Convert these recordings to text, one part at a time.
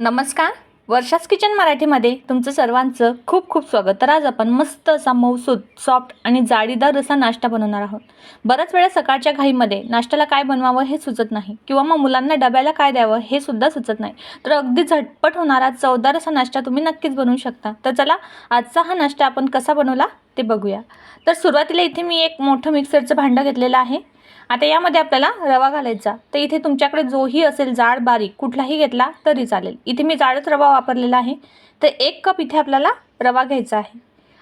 नमस्कार. वर्षास किचन मराठीमध्ये तुमचं सर्वांचं खूप खूप स्वागत. तर आज आपण मस्त असा मौसूद सॉफ्ट आणि जाळीदार असा नाश्ता बनवणार आहोत. बऱ्याच वेळा सकाळच्या घाईमध्ये नाश्त्याला काय बनवावं हे सुचत नाही किंवा मग मुलांना डब्याला काय द्यावं हे सुद्धा सुचत नाही. तर अगदी झटपट होणारा चवदार असा नाश्ता तुम्ही नक्कीच बनवू शकता. तर चला आजचा हा नाश्ता आपण कसा बनवला ते बघूया. तर सुरुवातीला इथे मी एक मोठं मिक्सरचं भांडं घेतलेलं आहे. आता यामध्ये आपल्याला रवा घालायचा. तर इथे तुमच्याकडे जोही असेल जाड बारीक कुठलाही घेतला तरी चालेल. इथे मी जाडच रवा वापरलेला आहे. तर एक कप इथे आपल्याला रवा घ्यायचा आहे.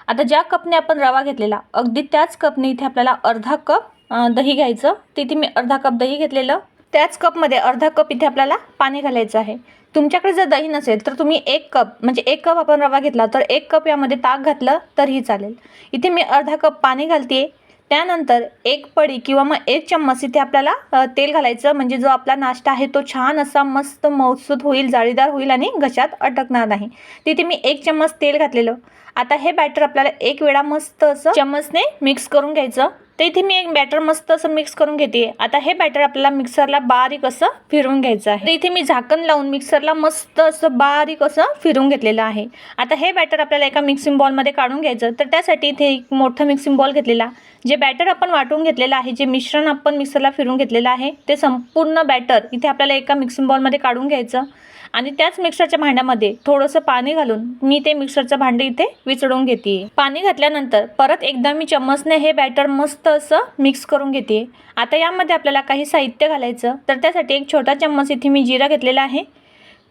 आता ज्या कपने आपण रवा घेतलेला अगदी त्याच कपने इथे आपल्याला अर्धा कप दही घ्यायचं. तिथे मी अर्धा कप दही घेतलेलं. त्याच कपमध्ये अर्धा कप इथे आपल्याला पाणी घालायचं आहे. तुमच्याकडे जर दही नसेल तर तुम्ही एक कप म्हणजे एक कप आपण रवा घेतला तर एक कप यामध्ये ताक घातलं तरीही चालेल. इथे मी अर्धा कप पाणी घालते त्यानंतर एक पडी किंवा मग एक चम्मच इथे आपल्याला तेल घालायचं. म्हणजे जो आपला नाश्ता आहे तो छान असा मस्त मौसूद होईल जाळीदार होईल आणि घशात अटकणार नाही. तिथे मी एक चम्मच तेल घातलेलं. आता हे बॅटर आपल्याला एक वेळा मस्त असं चम्मचने मिक्स करून घ्यायचं. तर इथे मी एक बॅटर मस्त असं मिक्स करून घेते. आता हे बॅटर आपल्याला मिक्सरला बारीक असं फिरवून घ्यायचं आहे. तर इथे मी झाकण लावून मिक्सरला मस्त असं बारीक असं फिरवून घेतलेलं आहे. आता हे बॅटर आपल्याला एका मिक्सिंग बॉलमध्ये काढून घ्यायचं. तर त्यासाठी इथे एक मोठं मिक्सिंग बॉल घेतलेला. जे बॅटर आपण वाटून घेतलेलं आहे जे मिश्रण आपण मिक्सरला फिरून घेतलेलं आहे ते संपूर्ण बॅटर इथे आपल्याला एका मिक्सिंग बॉलमध्ये काढून घ्यायचं. आणि त्याच मिक्सरच्या भांड्यामध्ये थोडंसं पाणी घालून मी ते मिक्सरचं भांडं इथे विचळून घेते. पाणी घातल्यानंतर परत एकदा मी चम्मचने हे बॅटर मस्त असं मिक्स करून घेते. आता यामध्ये आपल्याला काही साहित्य घालायचं तर त्यासाठी एक छोटा चम्मच इथे मी जिरा घेतलेला आहे.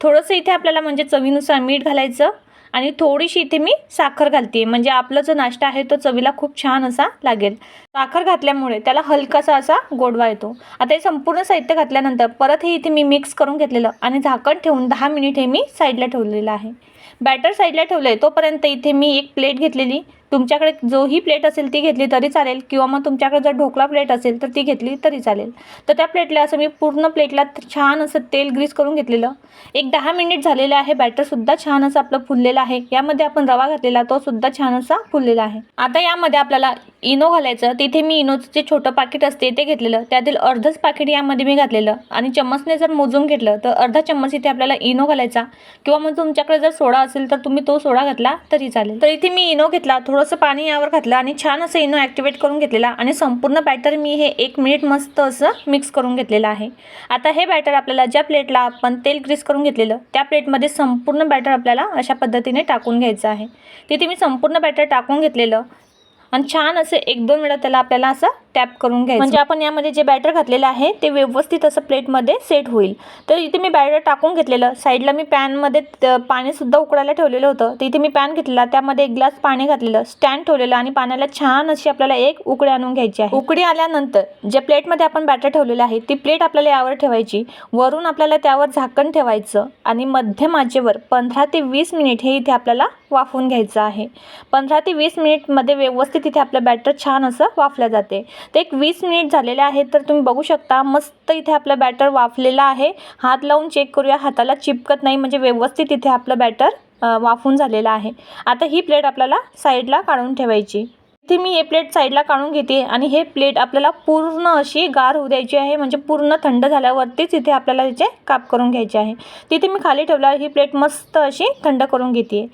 थोडंसं इथे आपल्याला म्हणजे चवीनुसार मीठ घालायचं आणि थोडीशी इथे मी साखर घालते म्हणजे आपला जो नाश्ता आहे तो चवीला खूप छान असा लागेल. साखर घातल्यामुळे त्याला हलकासा असा गोडवा येतो. आता हे संपूर्ण साहित्य घातल्यानंतर परत हे इथे मी मिक्स करून घेतलेलं आणि झाकण ठेवून दहा मिनिट हे मी साईडला ठेवलेलं आहे. बॅटर साईडला ठेवलं आहे तोपर्यंत इथे मी एक प्लेट घेतलेली. तुमच्याकडे जोही प्लेट असेल ती घेतली तरी चालेल किंवा मग तुमच्याकडे जर ढोकळा प्लेट असेल तर ती घेतली तरी चालेल. तर त्या प्लेटला असं मी पूर्ण प्लेटला छान असं तेल ग्रीस करून घेतलेलं. एक दहा मिनिट झालेलं आहे बॅटरसुद्धा छान असं आपलं फुललेलं आहे. यामध्ये आपण रवा घातलेला तो सुद्धा छान असा फुललेला आहे. आता यामध्ये आपल्याला इनो घालायचं तिथे मी इनोचं जे छोटं पाकिट असते ते घेतलेलं. त्यातील अर्धच पाकिट यामध्ये मी घातलेलं. आणि चम्मचने जर मोजून घेतलं तर अर्धा चम्मच इथे आपल्याला इनो घालायचा. किंवा मग तुमच्याकडे जर सोडा असेल तर तुम्ही तो सोडा घातला तरी चालेल. तर इथे मी इनो घेतला थोडंसं पाणी यावर घातलं आणि छान असं इनो ॲक्टिवेट करून घेतलेला. आणि संपूर्ण बॅटर मी हे एक मिनिट मस्त असं मिक्स करून घेतलेलं आहे. आता हे बॅटर आपल्याला ज्या प्लेटला आपण तेल ग्रीस करून घेतलेलं त्या प्लेटमध्ये संपूर्ण बॅटर आपल्याला अशा पद्धतीने टाकून घ्यायचं आहे. तिथे मी संपूर्ण बॅटर टाकून घेतलेलं. आणि छान असे एक दोन वेळा त्याला आपल्याला असं टॅप करून घ्यायचं. म्हणजे आपण यामध्ये जे बॅटर घातलेलं आहे ते व्यवस्थित असं प्लेटमध्ये सेट होईल. तर इथे मी बॅटर टाकून घेतलेलं. साईडला मी पॅनमध्ये पाणीसुद्धा उकळायला ठेवलेलं होतं. तर इथे मी पॅन घेतलेला. त्यामध्ये एक ग्लास पाणी घातलेलं. स्टँड ठेवलेलं आणि पाण्याला छान अशी आपल्याला एक उकळी आणून घ्यायची आहे. उकळी आल्यानंतर ज्या प्लेटमध्ये आपण बॅटर ठेवलेलं आहे ती प्लेट आपल्याला यावर ठेवायची. वरून आपल्याला त्यावर झाकण ठेवायचं आणि मध्यम आचेवर पंधरा ते वीस मिनिट हे इथे आपल्याला वाफवून घ्यायचं आहे. पंधरा ते वीस मिनिटमध्ये व्यवस्थित इथे आपलं बॅटर छान असं वाफलं जाते. ते एक वीस मिनिट झालेले आहेत तर तुम्ही बघू शकता मस्त इथे आपलं बॅटर वाफलेलं आहे. हात लावून चेक करूया हाताला चिपकत नाही म्हणजे व्यवस्थित इथे आपलं बॅटर वाफून झालेलं आहे. आता ही प्लेट आपल्याला साईडला काढून ठेवायची. इथे मी हे प्लेट साईडला काढून घेते आणि हे प्लेट आपल्याला पूर्ण अशी गार होऊ द्यायची आहे म्हणजे पूर्ण थंड झाल्यावरतीच इथे आपल्याला त्याचे काप करून घ्यायचे आहे. तिथे मी खाली ठेवला ही प्लेट मस्त अशी थंड करून घेते.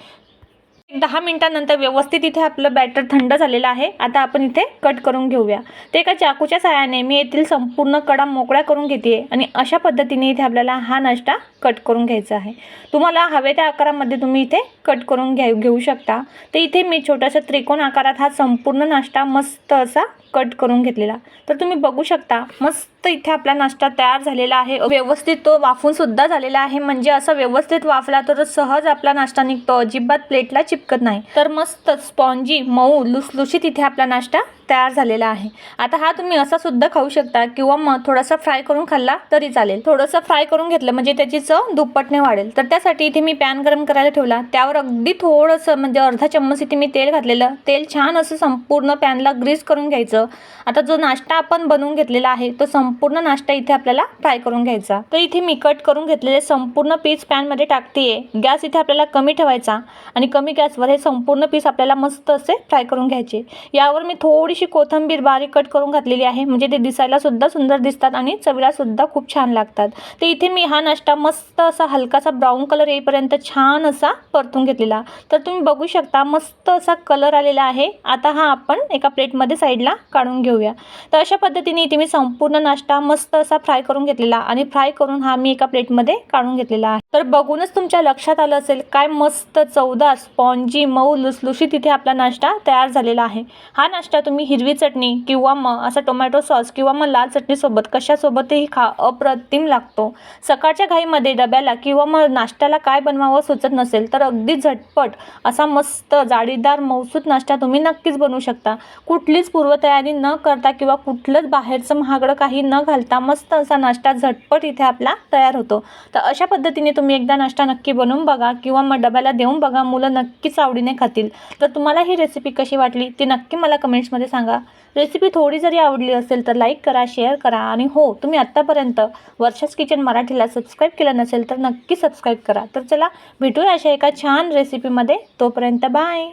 दहा मिनिटांनंतर व्यवस्थित इथे आपलं बॅटर थंड झालेलं आहे. आता आपण इथे कट करून घेऊया. ते एका चाकूच्या सहाय्याने मी येथील संपूर्ण कडा मोकळ्या करून घेते आणि अशा पद्धतीने इथे आपल्याला हा नाश्ता कट करून घ्यायचा आहे. तुम्हाला हवे त्या आकारामध्ये तुम्ही इथे कट करून घ्या घेऊ शकता. तर इथे मी छोट्याशा त्रिकोण आकारात हा संपूर्ण नाश्ता मस्त असा कट करून घेतलेला. तर तुम्ही बघू शकता मस्त इथे आपला नाश्ता तयार झालेला आहे. व्यवस्थित तो वाफून सुद्धा झालेला आहे. म्हणजे असं व्यवस्थित वाफला तर सहज आपला नाश्ता निघतो. अजिबात प्लेटला चिपकत नाही. तर मस्त स्पॉन्जी मऊ लुसलुशीत इथे आपला नाश्ता तयार झालेला आहे. आता हा तुम्ही असा सुद्धा खाऊ शकता किंवा मग थोडासा फ्राय करून खाल्ला तरी चालेल. थोडंसं फ्राय करून घेतलं म्हणजे त्याची चव दुप्पटने वाढेल. तर त्यासाठी इथे मी पॅन गरम करायला ठेवला. त्यावर अगदी थोडंसं म्हणजे अर्धा चम्मच इथे मी तेल घातलेलं. तेल छान असं संपूर्ण पॅनला ग्रीस करून घ्यायचं. आता जो नाश्ता आपण बनवून घेतलेला आहे तो संपूर्ण नाश्ता इथे आपल्याला फ्राय करून घ्यायचा. तर इथे मी कट करून घेतलेले संपूर्ण पीस पॅनमध्ये टाकतेय. गॅस इथे आपल्याला कमी ठेवायचा आणि कमी गॅसवर हे संपूर्ण पीस आपल्याला मस्त असे फ्राय करून घ्यायचे. यावर मी थोडीशी थोडीशी कोथिंबीर बारीक कट करून घातलेली आहे. म्हणजे ते दिसायला सुद्धा सुंदर दिसतात आणि चवीला सुद्धा खूप छान लागतात. तर इथे मी हा नाश्ता मस्त असा हलकासा ब्राऊन कलर येईपर्यंत छान असा परतून घेतलेला. तर तुम्ही बघू शकता मस्त असा कलर आलेला आहे. आता हा आपण एका प्लेटमध्ये साईडला काढून घेऊया. तर अशा पद्धतीने इथे मी संपूर्ण नाश्ता मस्त असा फ्राय करून घेतलेला आणि फ्राय करून हा मी एका प्लेटमध्ये काढून घेतलेला आहे. तर बघूनच तुमच्या लक्षात आलं असेल काय मस्त चवदार स्पॉन्जी मऊ लुसलुशीत इथे आपला नाश्ता तयार झालेला आहे. हा नाश्ता तुम्ही हिरवी चटणी किंवा मग असा टोमॅटो सॉस किंवा मग लाल चटणीसोबत कशासोबतही खा अप्रतिम लागतो. सकाळच्या घाईमध्ये डब्याला किंवा मग नाश्त्याला काय बनवावं सुचत नसेल तर अगदी झटपट असा मस्त जाळीदार मौसूद नाश्ता तुम्ही नक्कीच बनवू शकता. कुठलीच पूर्वतयारी न करता किंवा कुठलंच बाहेरचं महागडं काही न घालता मस्त असा नाश्ता झटपट इथे आपला तयार होतो. तर अशा पद्धतीने तुम्ही एकदा नाश्ता नक्की बनवून बघा किंवा मग डब्याला देऊन बघा. मुलं नक्कीच आवडीने खातील. तर तुम्हाला ही रेसिपी कशी वाटली ती नक्की मला कमेंट्समध्ये सांगा. रेसिपी थोडी जरी आवडली असेल तर लाईक करा शेअर करा आणि हो तुम्ही आत्तापर्यंत वर्षाच किचन मराठीला सबस्क्राईब केलं नसेल तर नक्की सबस्क्राईब करा. तर चला भेटूया अशा एका छान रेसिपीमध्ये तोपर्यंत बाय